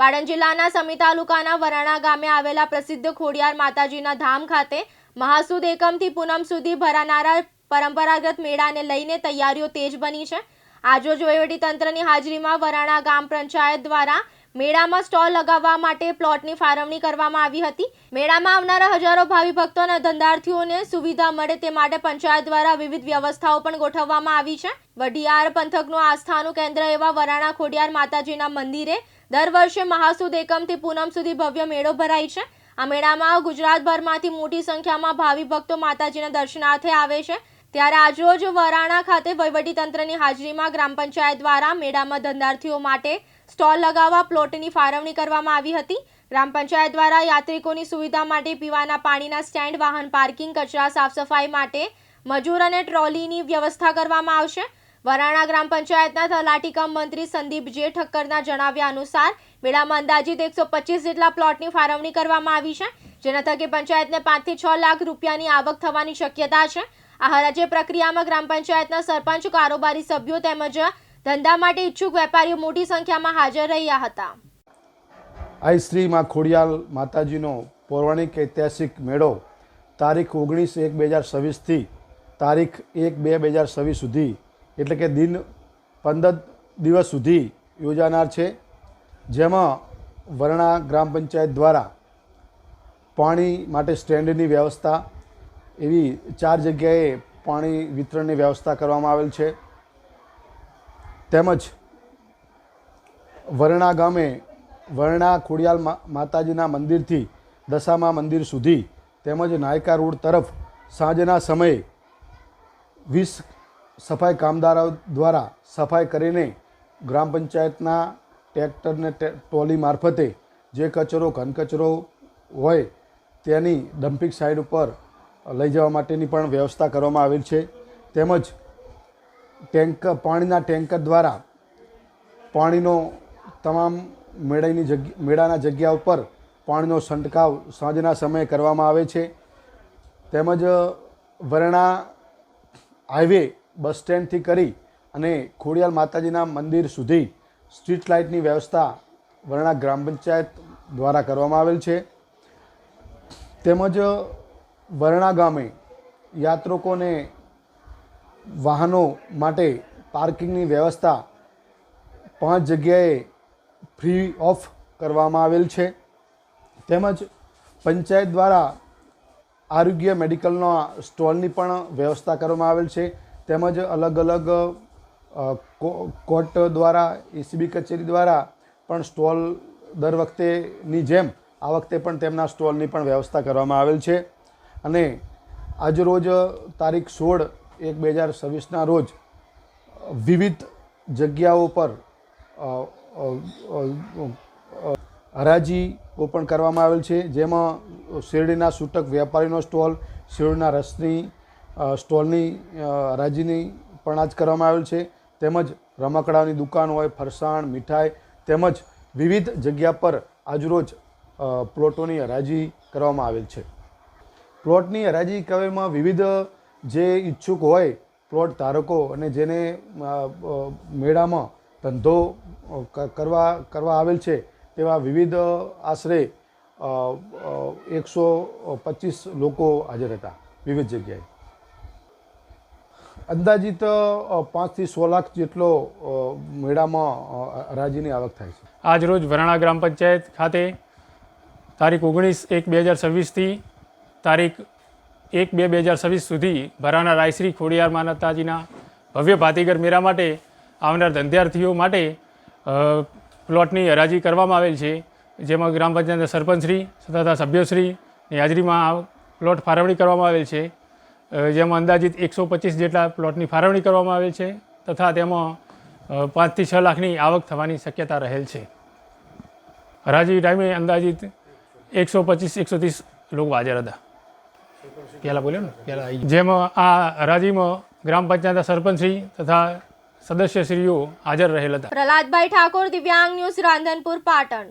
પાટણ જિલ્લાના સમી તાલુકાના વરાણા ગામે આવેલા પ્રસિદ્ધ ખોડિયાર માતાજીના ધામ ખાતે મહાસુદ એકમથી પૂનમ સુધી ભરાનારા પરંપરાગત મેળાને લઈને તૈયારીઓ તેજ બની છે. આજરોજ તંત્રની હાજરીમાં વરાણા ગામ પંચાયત દ્વારા મેળામાં સ્ટોલ લગાવવા માટે પ્લોટની ફાળવણી કરવામાં આવી હતી. મેળામાં આવનારા હજારો ભાવિ ભક્તો અને ધંધાર્થીઓને સુવિધા મળે તે માટે પંચાયત દ્વારા વિવિધ વ્યવસ્થાઓ પણ ગોઠવવામાં આવી છે. વઢિયાર પંથકનું આસ્થાનું કેન્દ્ર એવા વરાણા ખોડિયાર માતાજીના મંદિરે દર વર્ષે મહાસુદ એકમથી પૂનમ સુધી ભવ્ય મેળો ભરાય છે. આ મેળામાં ગુજરાતભરમાંથી મોટી સંખ્યામાં ભાવિ ભક્તો માતાજીના દર્શનાર્થે આવે છે. ત્યારે આજરોજ વરાણા ખાતે વહીવટીતંત્રની હાજરીમાં ગ્રામ પંચાયત દ્વારા મેળામાં ધંધાર્થીઓ માટે સ્ટોલ લગાવવા, પ્લોટની ફાળવણી કરવામાં આવી હતી. ગ્રામ પંચાયત દ્વારા યાત્રિકોની સુવિધા માટે પીવાના પાણીના સ્ટેન્ડ, વાહન પાર્કિંગ, કચરા સાફ સફાઈ માટે મજૂર અને ટ્રોલીની વ્યવસ્થા કરવામાં આવશે. વરાણા ગ્રામ પંચાયતના તલાટી કમ મંત્રી સંદીપ જે ઠક્કરના જણાવ્યા અનુસાર, મેળામાં અંદાજિત એકસો પચીસ જેટલા પ્લોટની ફાળવણી કરવામાં આવી છે, જેના થકી પંચાયતને પાંચથી છ લાખ રૂપિયાની આવક થવાની શક્યતા છે. આ હરાજી પ્રક્રિયામાં ગ્રામ પંચાયતના સરપંચ, કારોબારી સભ્યો તેમજ ધંધા માટે ઈચ્છુક વેપારીઓ મોટી સંખ્યામાં હાજર રહ્યા હતા. આ શ્રી માં ખોડિયાલ માતાજીનો પૌરાણિક ઐતિહાસિક મેળો તારીખ ઓગણીસ એક બે હજાર છવ્વીસથી તારીખ એક બે બે હજાર છવ્વીસ સુધી એટલે કે દિન પંદર દિવસ સુધી યોજાનાર છે. જેમાં વરણા ગ્રામ પંચાયત દ્વારા પાણી માટે સ્ટેન્ડની વ્યવસ્થા, એવી ચાર જગ્યાએ પાણી વિતરણની વ્યવસ્થા કરવામાં આવેલ છે. તેમજ વરણા ગામે વરણા ખોડિયાલ માતાજીના મંદિરથી દશામા મંદિર સુધી તેમજ નાયકા રોડ તરફ સાંજના સમયે વીસ સફાઈ કામદારો દ્વારા સફાઈ કરીને ગ્રામ પંચાયતના ટ્રેક્ટરને ટ્રોલી મારફતે જે કચરો, ઘનકચરો હોય તેની ડમ્પિંગ સાઇડ ઉપર લઈ જવા માટેની પણ વ્યવસ્થા કરવામાં આવેલ છે. તેમજ ટેન્કર પાણીના ટેન્કર દ્વારા પાણીનો તમામ મેળાની જગ્યા મેળાના જગ્યા ઉપર પાણીનો છંટકાવ સાંજના સમયે કરવામાં આવે છે. તેમજ વરણા હાઈવે બસ સ્ટેન્ડથી કરી અને ખોડિયાલ માતાજીના મંદિર સુધી સ્ટ્રીટ લાઇટની વ્યવસ્થા વરણા ગ્રામ પંચાયત દ્વારા કરવામાં આવેલ છે. તેમજ વરણા ગામે યાત્રિકોને વાહનો માટે પાર્કિંગની વ્યવસ્થા પાંચ જગ્યાએ ફ્રી ઓફ કરવામાં આવેલ છે. તેમજ પંચાયત દ્વારા આરોગ્ય મેડિકલના સ્ટોલની પણ વ્યવસ્થા કરવામાં આવેલ છે. તેમજ અલગ અલગ કોર્ટ દ્વારા, એસીબી કચેરી દ્વારા પણ સ્ટોલ દર વખતેની જેમ આ વખતે પણ તેમના સ્ટોલની પણ વ્યવસ્થા કરવામાં આવેલ છે. અને આજરોજ તારીખ સોળ એક બે હજાર છવ્વીસના રોજ વિવિધ જગ્યાઓ પર હરાજીઓ પણ કરવામાં આવેલ છે. જેમાં શેરડીના સૂટક વેપારીનો સ્ટોલ, શેરડીના રસની સ્ટોલની હરાજીની પણ આજ કરવામાં આવેલ છે. તેમજ રમકડાની દુકાન હોય, ફરસાણ, મીઠાઈ તેમજ વિવિધ જગ્યા પર આજરોજ પ્લોટોની હરાજી કરવામાં આવેલ છે. પ્લોટની હરાજી કરવામાં વિવિધ જે ઈચ્છુક હોય, પ્લોટ ધારકો અને જેને મેળામાં ધંધો કરવા કરવા આવેલ છે, તેવા વિવિધ આશરે એકસો પચીસ લોકો હાજર હતા. વિવિધ જગ્યાએ. અંદાજિત પાંચથી સો લાખ જેટલો મેળામાં રાજીની આવક થાય છે. આજ રોજ વરાણા ગ્રામ પંચાયત ખાતે તારીખ ઓગણીસ એક બે હજાર છવ્વીસથી તારીખ એક બે બે હજાર છવ્વીસ સુધી ભરાના રાયશ્રી ખોડિયાર માનતાજીના ભવ્ય ભાતીગર મેળા માટે આવનાર ધંધાર્થીઓ માટે પ્લોટની હરાજી કરવામાં આવેલ છે. જેમાં ગ્રામ પંચાયતના સરપંચશ્રી તથા સભ્યશ્રીની હાજરીમાં પ્લોટ ફાળવણી કરવામાં આવેલ છે. જેમાં અંદાજિત એકસો પચીસ જેટલા પ્લોટની ફાળવણી કરવામાં આવેલ છે તથા તેમાં પાંચથી છ લાખની આવક થવાની શક્યતા રહેલ છે. હરાજી ટાઈમે અંદાજિત એકસો પચીસ, એકસો ત્રીસ લોકો હાજર હતા. પહેલાં બોલ્યો ને પહેલાં જેમાં આ હરાજીમાં ગ્રામ પંચાયતના સરપંચશ્રી તથા સદસ્યશ્રીઓ હાજર રહેલ હતા. પ્રહલાદભાઈ ઠાકોર, દિવ્યાંગ ન્યૂઝ રાંધનપુર, પાટણ.